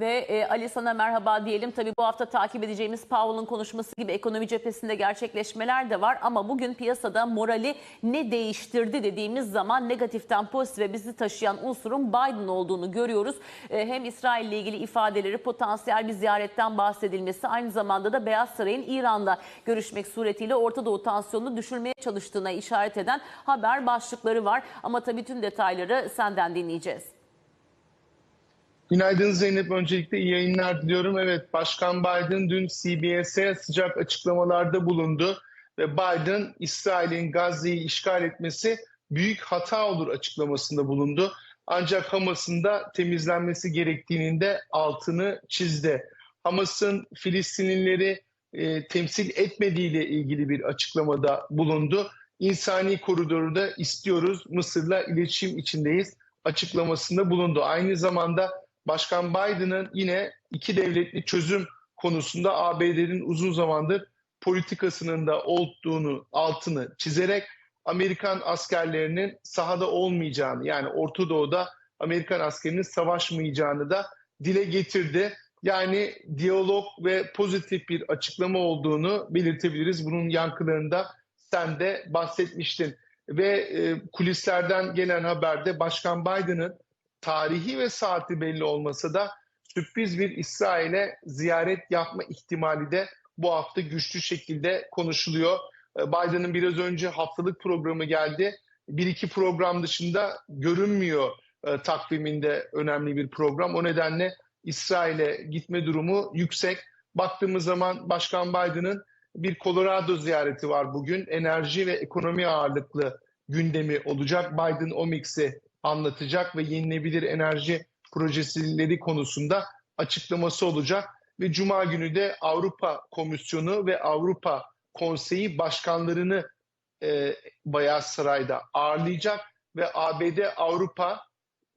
Ve e, Ali sana merhaba diyelim. Tabii bu hafta takip edeceğimiz Powell'ın konuşması gibi ekonomi cephesinde gerçekleşmeler de var. Ama bugün piyasada morali ne değiştirdi dediğimiz zaman negatiften pozitife bizi taşıyan unsurun Biden olduğunu görüyoruz. E, hem İsrail ile ilgili ifadeleri, potansiyel bir ziyaretten bahsedilmesi, aynı zamanda da Beyaz Saray'ın İran'la görüşmek suretiyle Orta Doğu tansiyonunu düşürmeye çalıştığına işaret eden haber başlıkları var. Ama tabii tüm detayları senden dinleyeceğiz. Günaydın Zeynep. Öncelikle iyi yayınlar diliyorum. Evet, Başkan Biden dün CBS'e sıcak açıklamalarda bulundu ve Biden İsrail'in Gazze'yi işgal etmesi büyük hata olur açıklamasında bulundu. Ancak Hamas'ın da temizlenmesi gerektiğinin de altını çizdi. Hamas'ın Filistinlileri e, temsil etmediğiyle ilgili bir açıklamada bulundu. İnsani koridoru da istiyoruz, Mısır'la iletişim içindeyiz açıklamasında bulundu. Aynı zamanda Başkan Biden'ın yine iki devletli çözüm konusunda ABD'nin uzun zamandır politikasının da olduğunu altını çizerek Amerikan askerlerinin sahada olmayacağını yani Orta Doğu'da Amerikan askerinin savaşmayacağını da dile getirdi. Yani diyalog ve pozitif bir açıklama olduğunu belirtebiliriz. Bunun yankılarında sen de bahsetmiştin. Ve e, kulislerden gelen haberde Başkan Biden'ın tarihi ve saati belli olmasa da sürpriz bir İsrail'e ziyaret yapma ihtimali de bu hafta güçlü şekilde konuşuluyor. Biden'ın biraz önce haftalık programı geldi. Bir iki program dışında görünmüyor e, takviminde önemli bir program. O nedenle İsrail'e gitme durumu yüksek. Baktığımız zaman Başkan Biden'ın bir Colorado ziyareti var bugün. Enerji ve ekonomi ağırlıklı gündemi olacak. Biden o mix'i anlatacak ve yenilebilir enerji projeleri konusunda açıklaması olacak. Ve Cuma günü de Avrupa Komisyonu ve Avrupa Konseyi başkanlarını e, Beyaz Saray'da ağırlayacak ve ABD Avrupa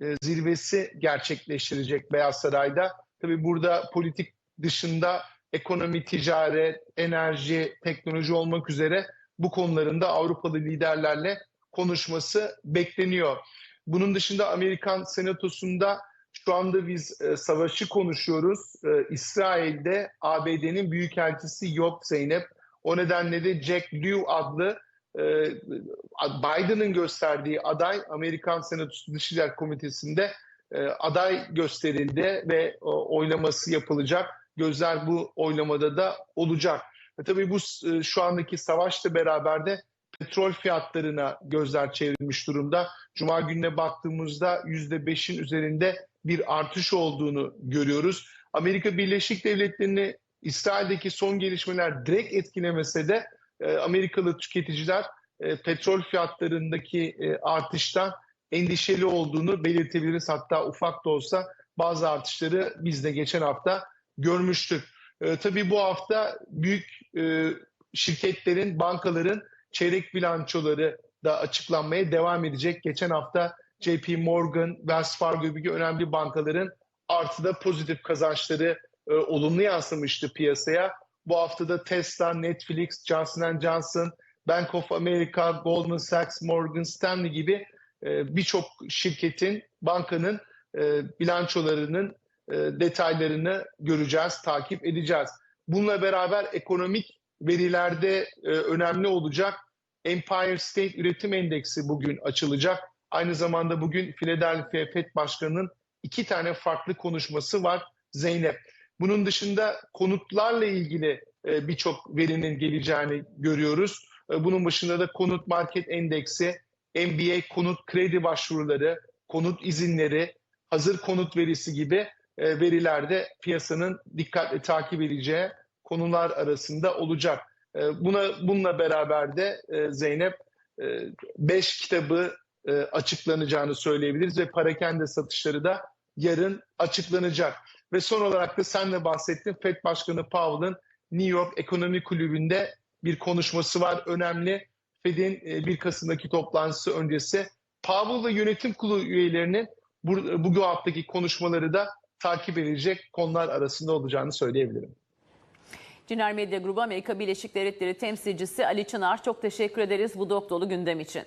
e, zirvesi gerçekleştirecek Beyaz Saray'da. Tabii burada politik dışında ekonomi, ticaret, enerji, teknoloji olmak üzere bu konularında Avrupalı liderlerle konuşması bekleniyor. Bunun dışında Amerikan Senatosu'nda şu anda biz e, savaşı konuşuyoruz. E, İsrail'de ABD'nin büyükelçisi yok Zeynep. O nedenle de Jack Lew adlı e, Biden'ın gösterdiği aday Amerikan Senatosu Dışişler Komitesi'nde e, aday gösterildi ve o, oylaması yapılacak. Gözler bu oylamada da olacak. E, tabii bu e, şu andaki savaşla beraber de petrol fiyatlarına gözler çevrilmiş durumda. Cuma gününe baktığımızda %5'in üzerinde bir artış olduğunu görüyoruz. Amerika Birleşik Devletleri'ni İsrail'deki son gelişmeler direkt etkilemese de e, Amerikalı tüketiciler e, petrol fiyatlarındaki e, artıştan endişeli olduğunu belirtebiliriz. Hatta ufak da olsa bazı artışları biz de geçen hafta görmüştük. Tabii bu hafta büyük şirketlerin, bankaların çeyrek bilançoları da açıklanmaya devam edecek. Geçen hafta JP Morgan, Wells Fargo gibi önemli bankaların artıda pozitif kazançları e, olumlu yansımıştı piyasaya. Bu haftada Tesla, Netflix, Johnson Johnson, Bank of America, Goldman Sachs, Morgan Stanley gibi e, birçok şirketin, bankanın e, bilançolarının e, detaylarını göreceğiz, takip edeceğiz. Bununla beraber ekonomik verilerde e, önemli olacak. Empire State Üretim Endeksi bugün açılacak. Aynı zamanda bugün Philadelphia Fed Başkanı'nın iki tane farklı konuşması var Zeynep. Bunun dışında konutlarla ilgili e, birçok verinin geleceğini görüyoruz. E, bunun başında da konut market endeksi, MBA konut kredi başvuruları, konut izinleri, hazır konut verisi gibi e, verilerde piyasanın dikkatle takip edeceği konular arasında olacak. E, buna bununla beraber de e, Zeynep 5 kitabı açıklanacağını söyleyebiliriz ve parakende satışları da yarın açıklanacak. Ve son olarak da sen de bahsettin FED Başkanı Powell'ın New York Ekonomi Kulübü'nde bir konuşması var. Önemli Fed'in 1 Kasım'daki toplantısı öncesi Powell ve yönetim kurulu üyelerinin bu, bugün haftaki konuşmaları da takip edilecek konular arasında olacağını söyleyebilirim. Ciner Medya Grubu Amerika Birleşik Devletleri temsilcisi Ali Çınar çok teşekkür ederiz bu dop dolu gündem için.